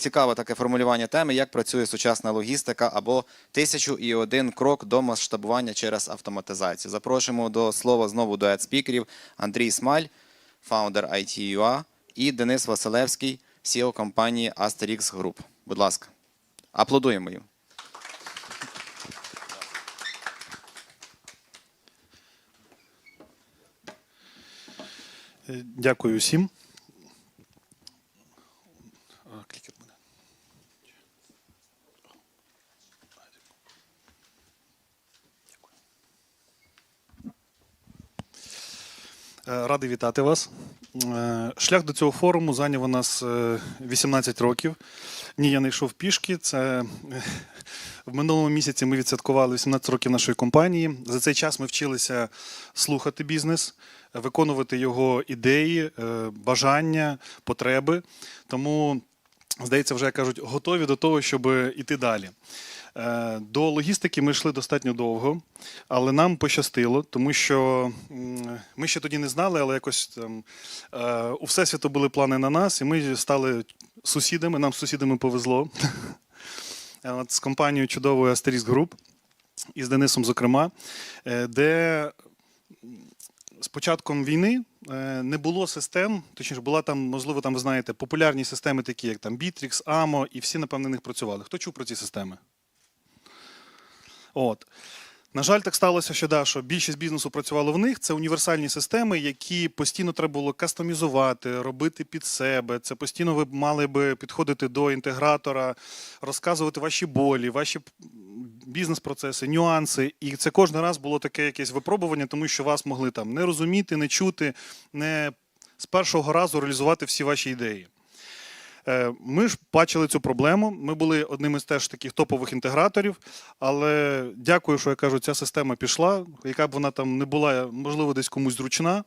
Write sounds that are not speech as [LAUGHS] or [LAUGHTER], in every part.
цікаве таке формулювання теми, як працює сучасна логістика або тисячу і один крок до масштабування через автоматизацію. Запрошуємо до слова знову дует спікерів Андрій Смаль, фаундер IT.ua і Денис Василевський, CEO компанії Asterix Group. Будь ласка, аплодуємо їм. Дякую всім. А, клікер мене. Дякую. Е, Радий вітати вас. Е, Шлях до цього форуму зайняв у нас е, 18 років. Ні, я не йшов пішки. Це е, в минулому місяці ми відсвяткували 18 років нашої компанії. За цей час ми вчилися слухати бізнес, виконувати його ідеї, е, бажання, потреби. Тому, здається, вже кажуть, готові до того, щоб іти далі. Е, До логістики ми йшли достатньо довго, але нам пощастило, тому що ми ще тоді не знали, але якось там е, у Всесвіту були плани на нас, і ми стали сусідами. Нам з сусідами повезло. [LAUGHS] З компанією чудовою Asterix Group і з Денисом, зокрема, е, де з початком війни не було систем, точніше, була там, можливо, там ви знаєте, популярні системи, такі як там Bittrex, AMO, і всі, напевно, на них працювали. Хто чув про ці системи? От. На жаль, так сталося, що, да, що більшість бізнесу працювало в них. Це універсальні системи, які постійно треба було кастомізувати, робити під себе. Це постійно ви мали би підходити до інтегратора, розказувати ваші болі, ваші бізнес-процеси, нюанси. І це кожен раз було таке якесь випробування, тому що вас могли там не розуміти, не чути, не з першого разу реалізувати всі ваші ідеї. Е, Ми ж бачили цю проблему. Ми були одним із теж таких топових інтеграторів. Але дякую, що я кажу, ця система пішла, яка б вона там не була, можливо, десь комусь зручна.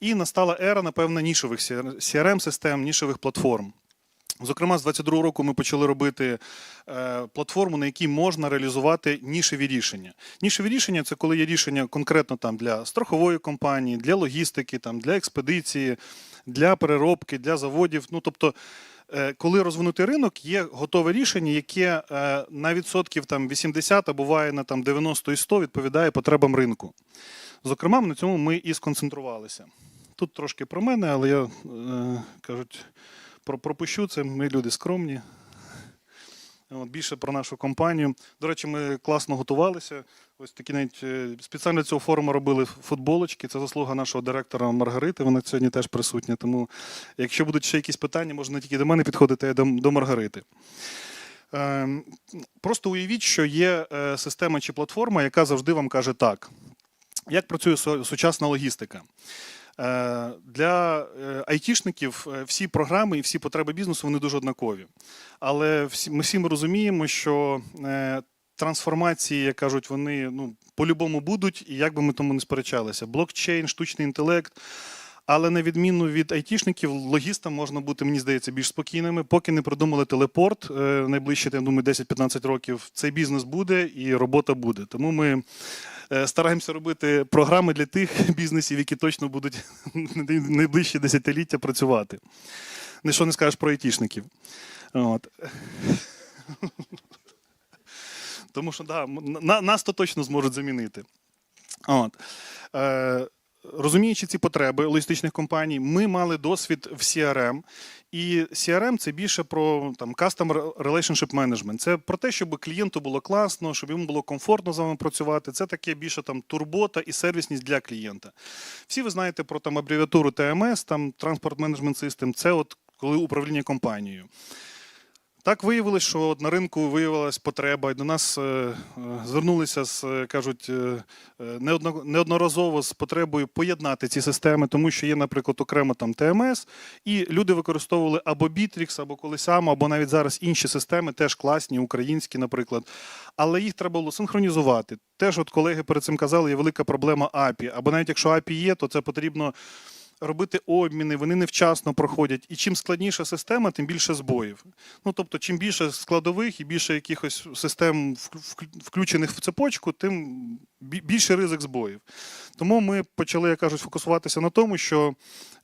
І настала ера, напевно, нішових crm систем нішових платформ. Зокрема, з 22 року ми почали робити е, платформу, на якій можна реалізувати нішеві рішення. Нішеві рішення це коли є рішення конкретно там для страхової компанії, для логістики, там для експедиції, для переробки, для заводів. Ну тобто, коли розвинутий ринок, є готове рішення, яке е, на відсотків там 80, а буває на там 90 і 100 відповідає потребам ринку. Зокрема, на цьому ми і сконцентрувалися. Тут трошки про мене, але я е, кажуть. Пропущу це. Ми люди скромні. Більше про нашу компанію. До речі, ми класно готувалися. Ось такі навіть е, спеціально для цього форуму робили футболочки. Це заслуга нашого директора Маргарити. Вона сьогодні теж присутня. Тому, якщо будуть ще якісь питання, можна тільки до мене підходити, а й до, Маргарити. Е, Просто уявіть, що є е, система чи платформа, яка завжди вам каже так. Як працює сучасна логістика? Е, Для айтішників всі програми і всі потреби бізнесу вони дуже однакові. Але всі, ми всі ми розуміємо, що трансформації, як кажуть, вони ну, по-любому будуть, і як би ми тому не сперечалися. Блокчейн, штучний інтелект. Але на відміну від айтішників, логістам можна бути, мені здається, більш спокійними. Поки не придумали телепорт, е, найближче, я думаю, 10-15 років цей бізнес буде і робота буде. Тому ми е, стараємося робити програми для тих [LAUGHS] бізнесів, які точно будуть [LAUGHS] найближчі десятиліття працювати. Не не скажеш про айтішників. От. [LAUGHS] Тому що да, на, нас то точно зможуть замінити. От. Е, розуміючи ці потреби логістичних компаній, ми мали досвід в CRM. І CRM це більше про там Customer Relationship Management. Це про те, щоб клієнту було класно, щоб йому було комфортно з вами працювати. Це таке більше там турбота і сервісність для клієнта. Всі ви знаєте про там абревіатуру TMS, там Transport Management System. Це от коли управління компанією. Так виявилось, що на ринку виявилась потреба, і до нас е, е, звернулися з е, кажуть неодно- неодноразово з потребою поєднати ці системи, тому що є, наприклад, окремо там ТМС, і люди використовували або Bittrex, або колись або навіть зараз інші системи, теж класні, українські, наприклад. Але їх треба було синхронізувати. Теж, от колеги перед цим казали, є велика проблема API. Або навіть якщо API є, то це потрібно робити обміни, вони невчасно проходять. І чим складніша система, тим більше збоїв. Ну тобто, чим більше складових і більше якихось систем вк- вк- включених в цепочку, тим бі- більше ризик збоїв. Тому ми почали, як кажуть, фокусуватися на тому, що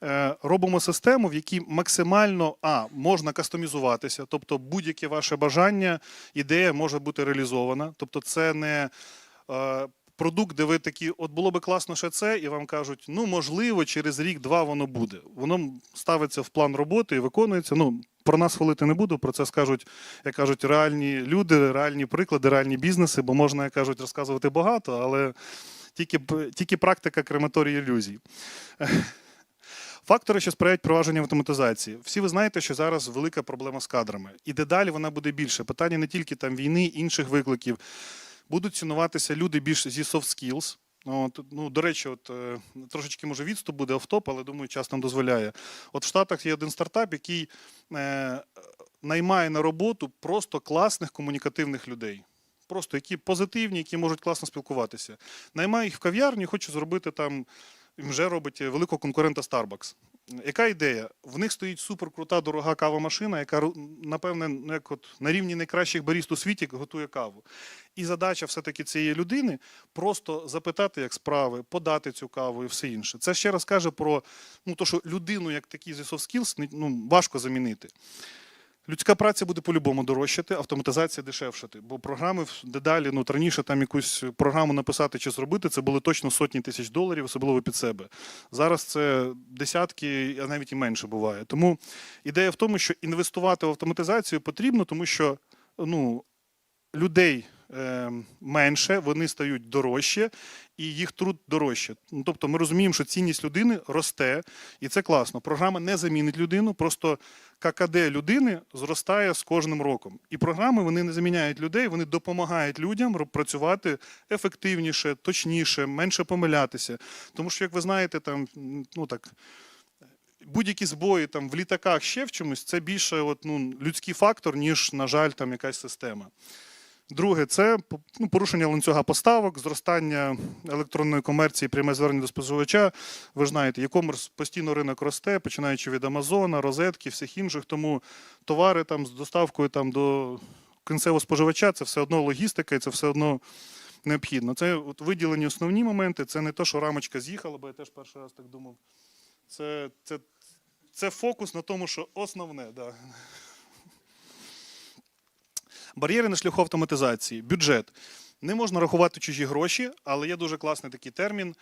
е, робимо систему, в якій максимально а, можна кастомізуватися, тобто будь-яке ваше бажання, ідея може бути реалізована. Тобто, це не е, продукт, де ви такі, от було би класно ще це, і вам кажуть, ну можливо, через рік-два воно буде. Воно ставиться в план роботи і виконується. Ну про нас хвалити не буду. Про це скажуть, як кажуть, реальні люди, реальні приклади, реальні бізнеси, бо можна, як кажуть, розказувати багато, але тільки, тільки практика крематорії ілюзій. [LAUGHS] Фактори, що сприяють провадженню автоматизації. Всі ви знаєте, що зараз велика проблема з кадрами. І дедалі вона буде більше. Питання не тільки там війни, інших викликів. Будуть цінуватися люди більш зі soft skills. От, ну, до речі, от, е, трошечки може відступ буде офтоп, але думаю, час нам дозволяє. От в Штатах є один стартап, який е, наймає на роботу просто класних комунікативних людей. Просто які позитивні, які можуть класно спілкуватися. Наймає їх в кав'ярні, хоче зробити там, вже робить великого конкурента Starbucks. Яка ідея? В них стоїть суперкрута, дорога кавомашина, яка напевне ну, як от на рівні найкращих баріст у світі готує каву. І задача все-таки цієї людини просто запитати, як справи, подати цю каву і все інше. Це ще раз каже про ну, то, що людину, як такі зі soft skills, ну, важко замінити. Людська праця буде по-любому дорожчати, автоматизація дешевшати. Бо програми дедалі, ну раніше там якусь програму написати чи зробити, це були точно сотні тисяч доларів, особливо під себе. Зараз це десятки, а навіть і менше буває. Тому ідея в тому, що інвестувати в автоматизацію потрібно, тому що ну, людей менше, вони стають дорожче, і їх труд дорожче. Ну, тобто ми розуміємо, що цінність людини росте, і це класно. Програма не замінить людину, просто ККД людини зростає з кожним роком. І програми вони не заміняють людей, вони допомагають людям працювати ефективніше, точніше, менше помилятися. Тому що, як ви знаєте, там ну так. Будь-які збої там в літаках ще в чомусь, це більше от, ну, людський фактор, ніж, на жаль, там якась система. Друге, це ну, порушення ланцюга поставок, зростання електронної комерції, пряме звернення до споживача. Ви ж знаєте, e-commerce постійно ринок росте, починаючи від Амазона, розетки, всіх інших. Тому товари там з доставкою там до кінцевого споживача це все одно логістика, і це все одно необхідно. Це от виділені основні моменти. Це не те, що рамочка з'їхала, бо я теж перший раз так думав. Це, це, це фокус на тому, що основне, да. Бар'єри на шляху автоматизації, бюджет. Не можна рахувати чужі гроші, але є дуже класний такий термін.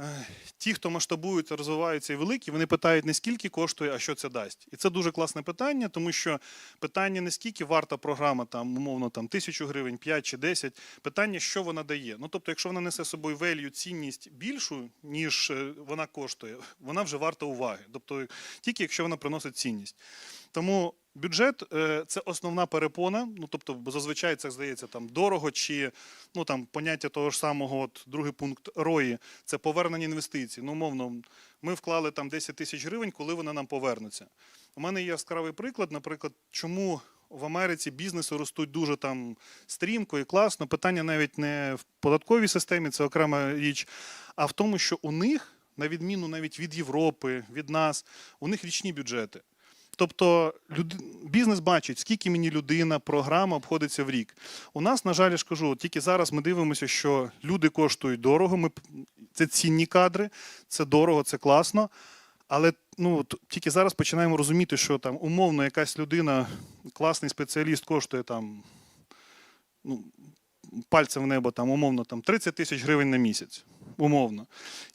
Е, Ті, хто масштабуються, розвиваються і великі, вони питають не скільки коштує, а що це дасть. І це дуже класне питання, тому що питання не скільки варта програма, там, умовно, там, тисячу гривень, 5 чи 10, питання, що вона дає. Ну, тобто, якщо вона несе з собою value, цінність більшу, ніж е, вона коштує, вона вже варта уваги. Тобто, тільки якщо вона приносить цінність. Тому бюджет е, це основна перепона. Ну тобто, зазвичай це здається там дорого, чи ну там поняття того ж самого, от другий пункт рої це повернення інвестицій. Ну, умовно, ми вклали там 10 тисяч гривень, коли вони нам повернуться. У мене є яскравий приклад, наприклад, чому. В Америці бізнеси ростуть дуже там стрімко і класно. Питання навіть не в податковій системі, це окрема річ, а в тому, що у них, на відміну навіть від Європи, від нас, у них річні бюджети. Тобто бізнес бачить, скільки мені людина, програма обходиться в рік. У нас, на жаль, я ж кажу, тільки зараз ми дивимося, що люди коштують дорого. Ми... Це цінні кадри, це дорого, це класно. Але ну, тільки зараз починаємо розуміти, що там умовно якась людина, класний спеціаліст, коштує там ну, пальцем в небо, там, умовно, там, 30 тисяч гривень на місяць. Умовно.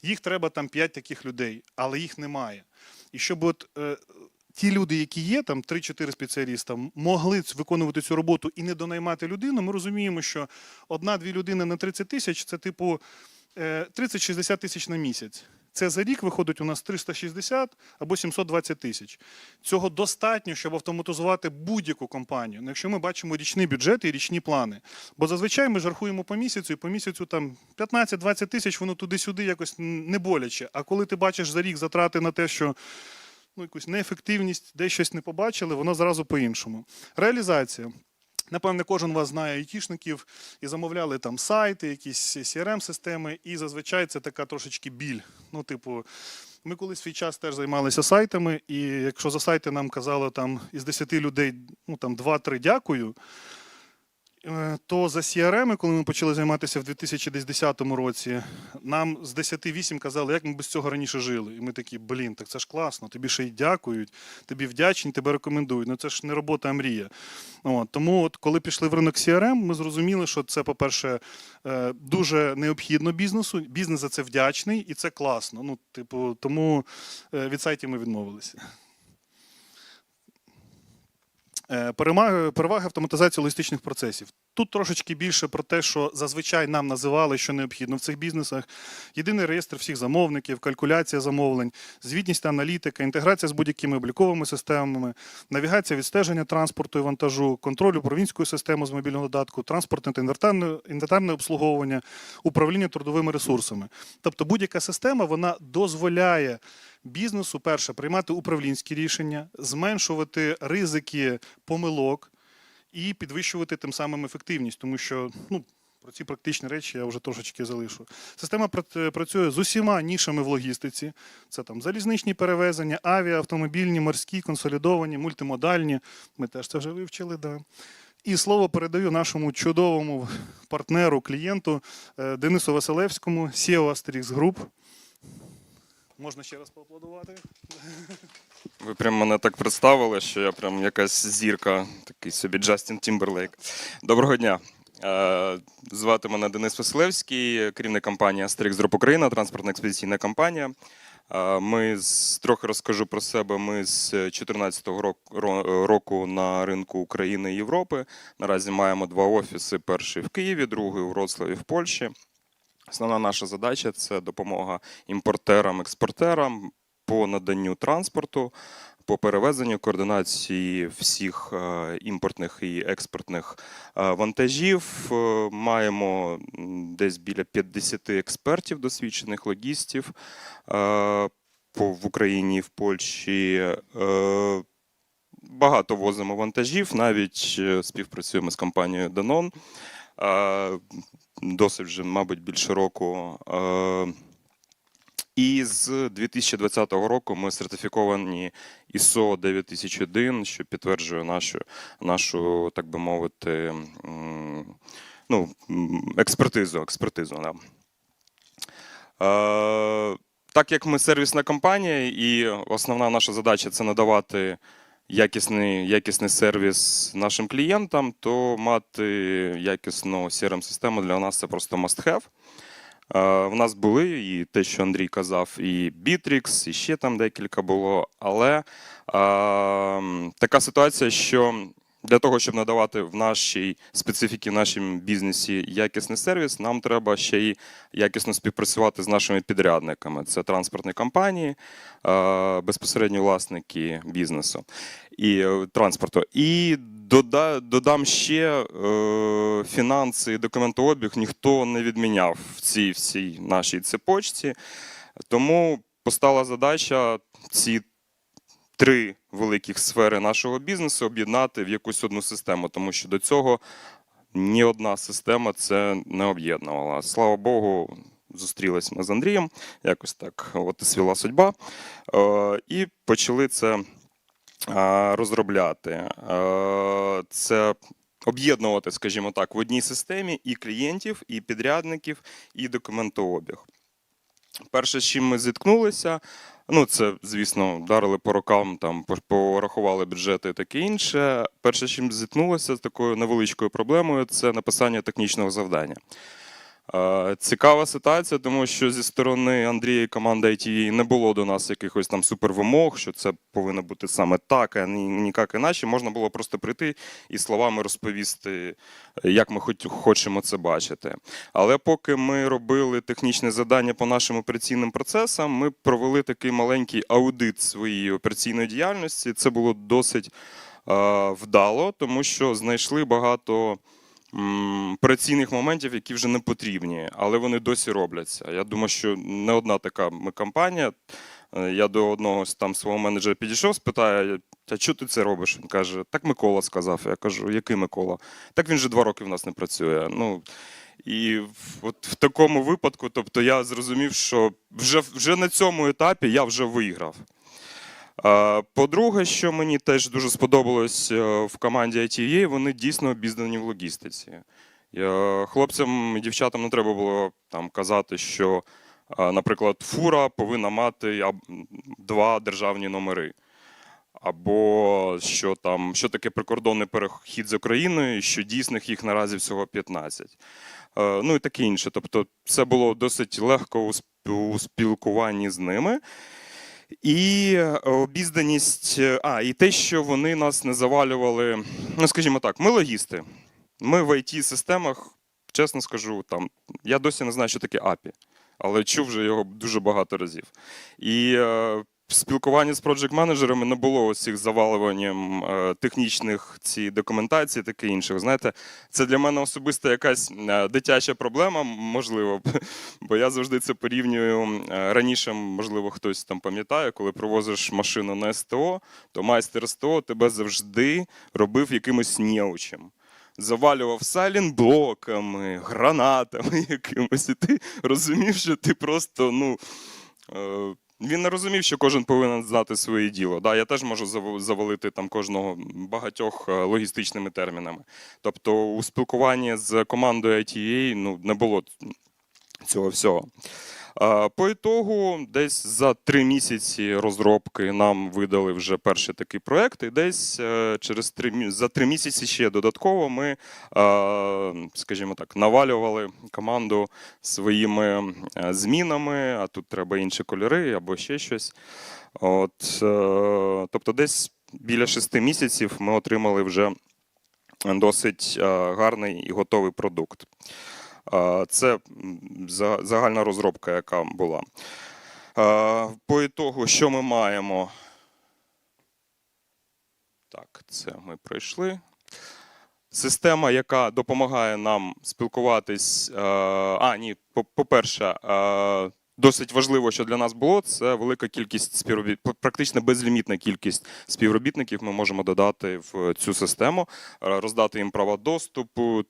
Їх треба там 5 таких людей, але їх немає. І щоб от, е, ті люди, які є, там 3-4 спеціаліста, могли виконувати цю роботу і не донаймати людину, ми розуміємо, що одна-дві людини на 30 тисяч це типу е, 30-60 тисяч на місяць. Це за рік виходить у нас 360 або 720 тисяч. Цього достатньо, щоб автоматизувати будь-яку компанію. Ну, Якщо ми бачимо річний бюджет і річні плани. Бо зазвичай ми ж рахуємо по місяцю, і по місяцю там 15-20 тисяч, воно туди-сюди якось не боляче. А коли ти бачиш за рік затрати на те, що ну, якусь неефективність, десь щось не побачили, воно зразу по-іншому. Реалізація. Напевне, кожен вас знає айтішників і замовляли там сайти, якісь crm системи і зазвичай це така трошечки біль. Ну, типу, Ми колись свій час теж займалися сайтами, і якщо за сайти нам казали там із 10 людей, ну там 2-3 дякую. Е, То за CRM, коли ми почали займатися в 2010 році, нам з 10-8 казали, як ми без цього раніше жили. І ми такі, блін, так це ж класно, тобі ще й дякують, тобі вдячні, тебе рекомендують. Ну це ж не робота, а мрія. От, тому, от, коли пішли в ринок CRM, ми зрозуміли, що це, по-перше, е, дуже необхідно бізнесу. Бізнес за це вдячний і це класно. Ну, типу, тому е, від сайтів ми відмовилися. Е, переваги автоматизації логістичних процесів. Тут трошечки більше про те, що зазвичай нам називали, що необхідно в цих бізнесах. Єдиний реєстр всіх замовників, калькуляція замовлень, звітність та аналітика, інтеграція з будь-якими обліковими системами, навігація відстеження транспорту і вантажу, контроль управлінської системи з мобільного додатку, транспортне та інвентарне, обслуговування, управління трудовими ресурсами. Тобто будь-яка система вона дозволяє бізнесу, перше, приймати управлінські рішення, зменшувати ризики помилок і підвищувати тим самим ефективність, тому що ну, про ці практичні речі я вже трошечки залишу. Система пра- працює з усіма нішами в логістиці. Це там залізничні перевезення, авіа, автомобільні, морські, консолідовані, мультимодальні. Ми теж це вже вивчили. Да. І слово передаю нашому чудовому партнеру, клієнту е, Денису Василевському, CEO Asterix Group. Можна ще раз поаплодувати. Ви прям мене так представили, що я прям якась зірка, такий собі Джастін Тімберлейк. Доброго дня. Е, Звати мене Денис Василевський, керівник компанії Asterix Group Україна, транспортна експедиційна компанія. Е, Ми з трохи розкажу про себе. Ми з 2014 року, року на ринку України і Європи. Наразі маємо два офіси: перший в Києві, другий у Вроцлаві в Польщі. Основна наша задача це допомога імпортерам, експортерам по наданню транспорту, по перевезенню координації всіх е, імпортних і експортних е, вантажів. Е, Маємо десь біля 50 експертів, досвідчених логістів в Україні і в Польщі. Багато возимо вантажів, навіть співпрацюємо з компанією Danone. Досить вже, мабуть, більше року. Е, І з 2020 року ми сертифіковані ISO 9001, що підтверджує нашу, нашу так би мовити, ну, експертизу. експертизу да. Е, Так як ми сервісна компанія, і основна наша задача це надавати якісний, якісний сервіс нашим клієнтам, то мати якісну CRM-систему для нас це просто must-have. Е, В нас були і те, що Андрій казав, і Bittrex, і ще там декілька було. Але е, така ситуація, що для того, щоб надавати в нашій специфіці, в нашому бізнесі якісний сервіс, нам треба ще й якісно співпрацювати з нашими підрядниками. Це транспортні компанії, е, безпосередні власники бізнесу і е, транспорту. І додам ще е, фінанси і документообіг ніхто не відміняв в цій всій нашій цепочці. Тому постала задача ці три великих сфери нашого бізнесу об'єднати в якусь одну систему, тому що до цього ні одна система це не об'єднувала. Слава Богу, зустрілись ми з Андрієм, якось так от свіла судьба. Е, і почали це е, розробляти. Е, це об'єднувати, скажімо так, в одній системі і клієнтів, і підрядників, і документообіг. Перше, з чим ми зіткнулися, ну це, звісно, вдарили по рокам, там порахували бюджети і таке інше. Перше, чим зіткнулося з такою невеличкою проблемою, це написання технічного завдання. Е, Цікава ситуація, тому що зі сторони Андрія і команди ITV не було до нас якихось там супервимог, що це повинно бути саме так, а ні, ніяк іначе. Можна було просто прийти і словами розповісти, як ми хоч, хочемо це бачити. Але поки ми робили технічне завдання по нашим операційним процесам, ми провели такий маленький аудит своєї операційної діяльності. Це було досить е, вдало, тому що знайшли багато операційних моментів, які вже не потрібні, але вони досі робляться. Я думаю, що не одна така ми компанія. Е, Я до одного там свого менеджера підійшов, спитаю, а що ти це робиш? Він каже, так Микола сказав. Я кажу, який Микола? Так він же два роки в нас не працює. Ну, І от в такому випадку, тобто я зрозумів, що вже, вже на цьому етапі я вже виграв. По-друге, що мені теж дуже сподобалось е, в команді ITA, вони дійсно обізнані в логістиці. Е, Хлопцям і дівчатам не треба було там казати, що, е, наприклад, фура повинна мати два державні номери. Або що там, що таке прикордонний перехід з Україною, що дійсних їх наразі всього 15. Е, Ну і таке інше. Тобто, це було досить легко у спілкуванні з ними. І обізданість, е, а, і те, що вони нас не завалювали. Ну, скажімо так, ми логісти. Ми в IT-системах, чесно скажу, там, я досі не знаю, що таке API, але чув вже його дуже багато разів. І е, в спілкуванні з проджект менеджерами не було ось цих завалюванням е, технічних ці документації, таке інше. Знаєте, це для мене особисто якась е, дитяча проблема, можливо, бо я завжди це порівнюю е, раніше, можливо, хтось там пам'ятає, коли привозиш машину на СТО, то майстер СТО тебе завжди робив якимось неучем. Завалював сайлінблоками, гранатами [LAUGHS] якимось, і ти розумів, що ти просто, ну. Він не розумів, що кожен повинен знати своє діло. Да, я теж можу зав- завалити там кожного багатьох е, логістичними термінами. Тобто у спілкуванні з командою ITA ну, не було цього всього. По ітогу, десь за три місяці розробки нам видали вже перший такий проект, і десь е, через три за три місяці ще додатково ми, е, скажімо так, навалювали команду своїми е, змінами, а тут треба інші кольори або ще щось. От, тобто, десь біля шести місяців ми отримали вже досить гарний і готовий продукт. Це загальна розробка, яка була. По ітогу, що ми маємо? Так, це ми пройшли. Система, яка допомагає нам спілкуватись. А, ні, по- по-перше, досить важливо, що для нас було, це велика кількість співробіт, практично безлімітна кількість співробітників ми можемо додати в цю систему, роздати їм права доступу.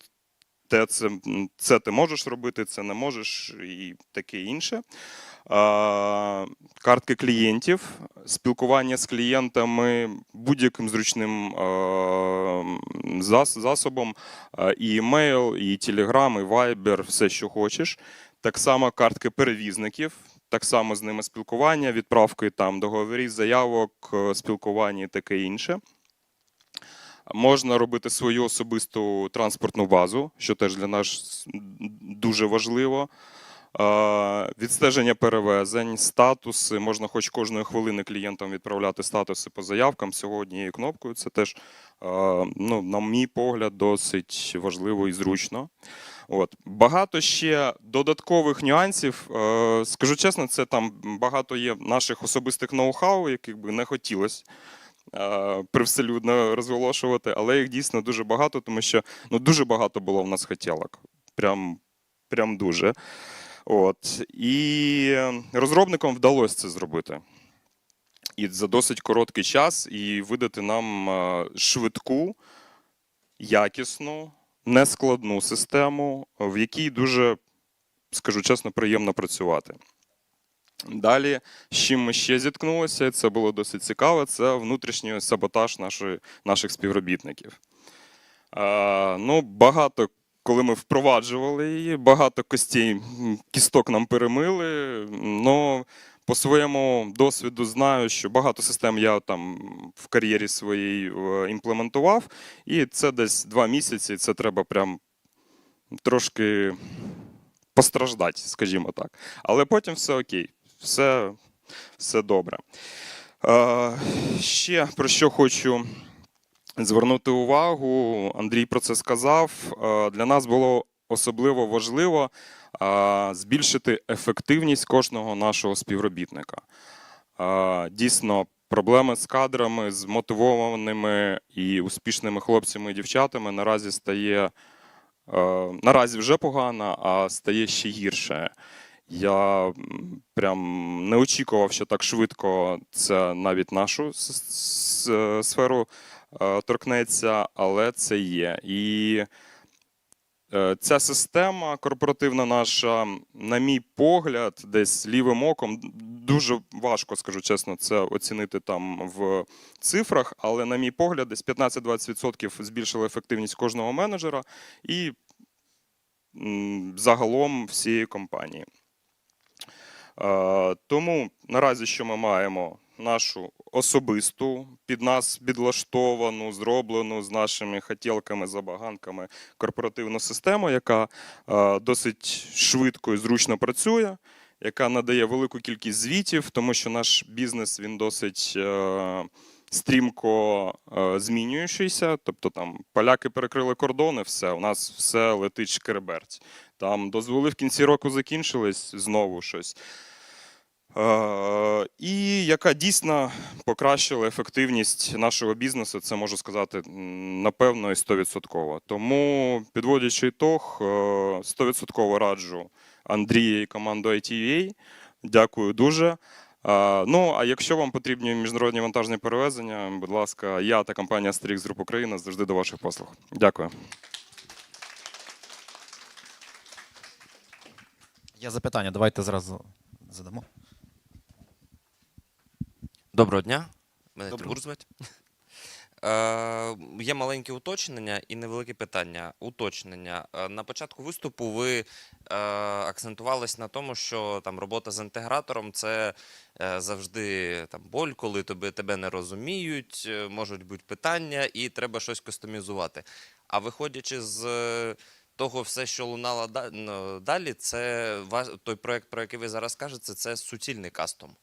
Те, це, це ти можеш робити, це не можеш, і таке інше. Картки клієнтів, спілкування з клієнтами будь-яким зручним засобом, і емейл, і Telegram, і Viber, все, що хочеш. Так само картки перевізників, так само з ними спілкування, відправки там договорів, заявок, е, спілкування і таке інше. Можна робити свою особисту транспортну базу, що теж для нас дуже важливо. Відстеження перевезень, статуси. Можна хоч кожної хвилини клієнтам відправляти статуси по заявкам всього однією кнопкою. Це теж, ну, на мій погляд, досить важливо і зручно. От. Багато ще додаткових нюансів. Скажу чесно, це там багато є наших особистих ноу-хау, яких би не хотілося привселюдно розголошувати, але їх дійсно дуже багато, тому що ну, дуже багато було в нас хотілок. Прям, прям дуже. От. І розробникам вдалося це зробити. І за досить короткий час і видати нам е, швидку, якісну, нескладну систему, в якій дуже, скажу чесно, приємно працювати. Далі, з чим ми ще зіткнулися, це було досить цікаво, це внутрішній саботаж нашої, наших співробітників. Е, ну, багато, коли ми впроваджували її, багато костей, кісток нам перемили. Ну, по своєму досвіду знаю, що багато систем я там в кар'єрі своїй е, імплементував, і це десь два місяці. Це треба прям трошки постраждати, скажімо так. Але потім все окей, все, все добре. Е, ще про що хочу звернути увагу, Андрій про це сказав. Е, Для нас було особливо важливо е, збільшити ефективність кожного нашого співробітника. Дійсно, проблеми з кадрами, з мотивованими і успішними хлопцями і дівчатами наразі стає наразі вже погано, а стає ще гірше. Я прям не очікував, що так швидко це навіть нашу сферу е, торкнеться, але це є. І Е, Ця система корпоративна наша, на мій погляд, десь лівим оком, дуже важко, скажу чесно, це оцінити там в цифрах, але на мій погляд, десь 15-20% збільшила ефективність кожного менеджера і загалом всієї компанії. Е, Тому наразі що ми маємо? Нашу особисту, під нас підлаштовану, зроблену з нашими хотілками, забаганками корпоративну систему, яка е, досить швидко і зручно працює, яка надає велику кількість звітів, тому що наш бізнес він досить е, стрімко змінюючийся. Тобто там поляки перекрили кордони, все, у нас все летить шкереберть. Там дозволи в кінці року закінчились, знову щось. Е, І яка дійсно покращила ефективність нашого бізнесу, це можу сказати напевно і 100%. Тому, підводячи ітог, е, 100% раджу Андрія і команду ITUA. Дякую дуже. Е, Ну, а якщо вам потрібні міжнародні вантажні перевезення, будь ласка, я та компанія Sтрix Group Україна завжди до ваших послуг. Дякую. Є запитання, давайте зразу задамо. Доброго дня. Мене Тимур звати. Е, є маленьке уточнення і невелике питання. Уточнення. Е, на початку виступу ви е, акцентувались на тому, що там робота з інтегратором це е, завжди там боль, коли тебе, тебе не розуміють, можуть бути питання, і треба щось кастомізувати. А виходячи з того, все, що лунало ну, далі, це той проект, про який ви зараз кажете, це суцільний кастом.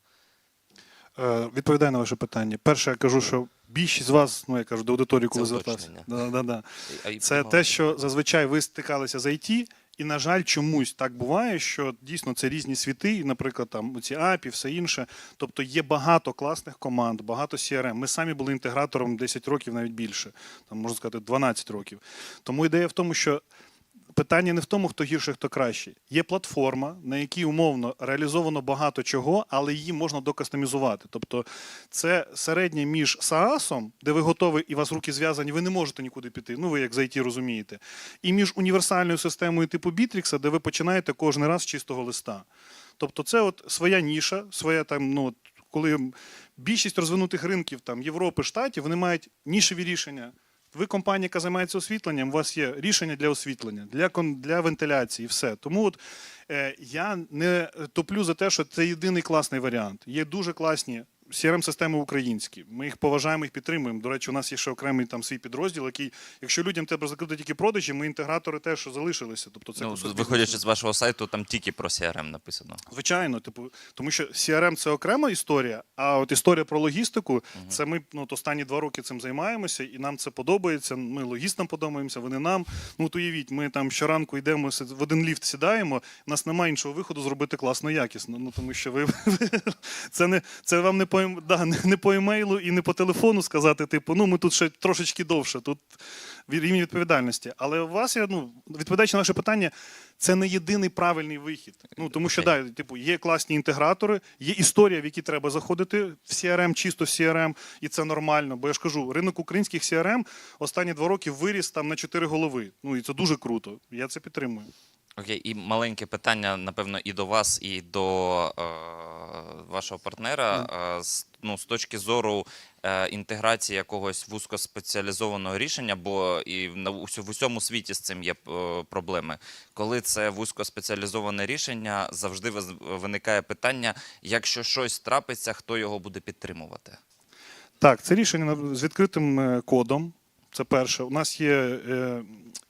Е, Відповідаю на ваше питання. Перше, я кажу, що більшість з вас, ну я кажу, до аудиторії, коли звертався. Да, да, да. Це те, що зазвичай ви стикалися з IT, і, на жаль, чомусь так буває, що дійсно це різні світи, і, наприклад, там ці API, все інше. Тобто є багато класних команд, багато CRM. Ми самі були інтегратором 10 років, навіть більше, там можна сказати, 12 років. Тому ідея в тому, що. Питання не в тому, хто гірше, хто краще. Є платформа, на якій умовно реалізовано багато чого, але її можна докастомізувати. Тобто це середнє між SaaS, де ви готові і у вас руки зв'язані, ви не можете нікуди піти. Ну ви як за IT розумієте. І між універсальною системою типу Bittrex, де ви починаєте кожен раз з чистого листа. Тобто, це от своя ніша, своя там, ну коли більшість розвинутих ринків там Європи, Штатів, вони мають нішеві рішення. Ви компанія, яка займається освітленням, у вас є рішення для освітлення, для, для вентиляції, все. Тому от, е, я не топлю за те, що це єдиний класний варіант. Є дуже класні CRM-системи українські. Ми їх поважаємо, їх підтримуємо. До речі, у нас є ще окремий там свій підрозділ, який, якщо людям треба закрити тільки продажі, ми інтегратори теж залишилися. Тобто це Ну, виходячи з вашого сайту, там тільки про CRM написано. Звичайно, типу, тому що CRM це окрема історія, а от історія про логістику, це ми ну, от останні два роки цим займаємося, і нам це подобається. Ми логістам подобаємося, вони нам. Ну, от уявіть, ми там щоранку йдемо в один ліфт сідаємо, у нас немає іншого виходу зробити класно якісно. Ну тому що ви [LAUGHS] це не це вам не по ем- да, не, по емейлу і не по телефону сказати, типу, ну ми тут ще трошечки довше. Тут рівень відповідальності. Але у вас є, ну, відповідаючи на ваше питання, це не єдиний правильний вихід. Ну тому що да, типу, є класні інтегратори, є історія, в які треба заходити в CRM, чисто в CRM, і це нормально. Бо я ж кажу, ринок українських CRM останні два роки виріс там на чотири голови. Ну і це дуже круто. Я це підтримую. Окей, і маленьке питання, напевно, і до вас, і до е, вашого партнера. Е, з, ну, з точки зору е, інтеграції якогось вузькоспеціалізованого рішення, бо і на в усьому світі з цим є е, проблеми. Коли це вузькоспеціалізоване рішення, завжди виникає питання: якщо щось трапиться, хто його буде підтримувати? Так, це рішення з відкритим е, кодом. Це перше. У нас є е,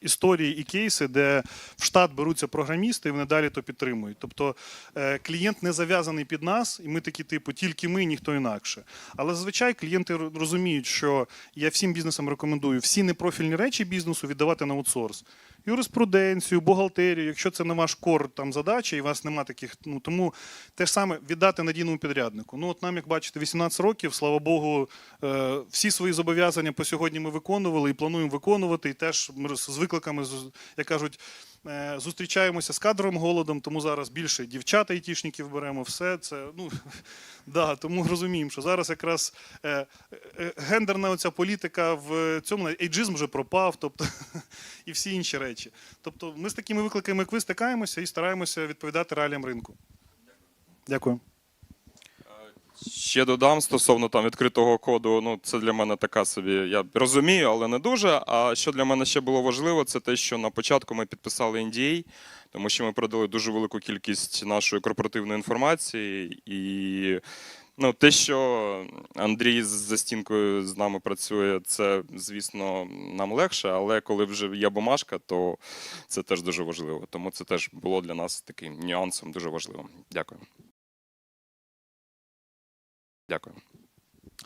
історії і кейси, де в штат беруться програмісти, і вони далі то підтримують. Тобто е, клієнт не зав'язаний під нас, і ми такі, типу, тільки ми, ніхто інакше. Але зазвичай клієнти розуміють, що я всім бізнесам рекомендую всі непрофільні речі бізнесу віддавати на аутсорс. Юриспруденцію, бухгалтерію, якщо це не ваш кор там задача, і у вас нема таких. Ну тому те ж саме віддати надійному підряднику. Ну от нам, як бачите, 18 років, слава Богу, е, всі свої зобов'язання по сьогодні ми виконували і плануємо виконувати. І теж з викликами, як кажуть, зустрічаємося з кадровим голодом, тому зараз більше дівчат айтішників беремо. Все це ну [LAUGHS] да, тому розуміємо, що зараз якраз е, е, гендерна оця політика в цьому ейджизм вже пропав. Тобто [LAUGHS] і всі інші речі. Тобто ми з такими викликами, як ви, стикаємося і стараємося відповідати реаліям ринку. Дякую. Ще додам стосовно там відкритого коду. Ну це для мене така собі. Я розумію, але не дуже. А що для мене ще було важливо, це те, що на початку ми підписали NDA, тому що ми продали дуже велику кількість нашої корпоративної інформації і. Ну, те, що Андрій з застінкою з нами працює, це, звісно, нам легше, але коли вже є бумажка, то це теж дуже важливо. Тому це теж було для нас таким нюансом дуже важливим. Дякую. Дякую.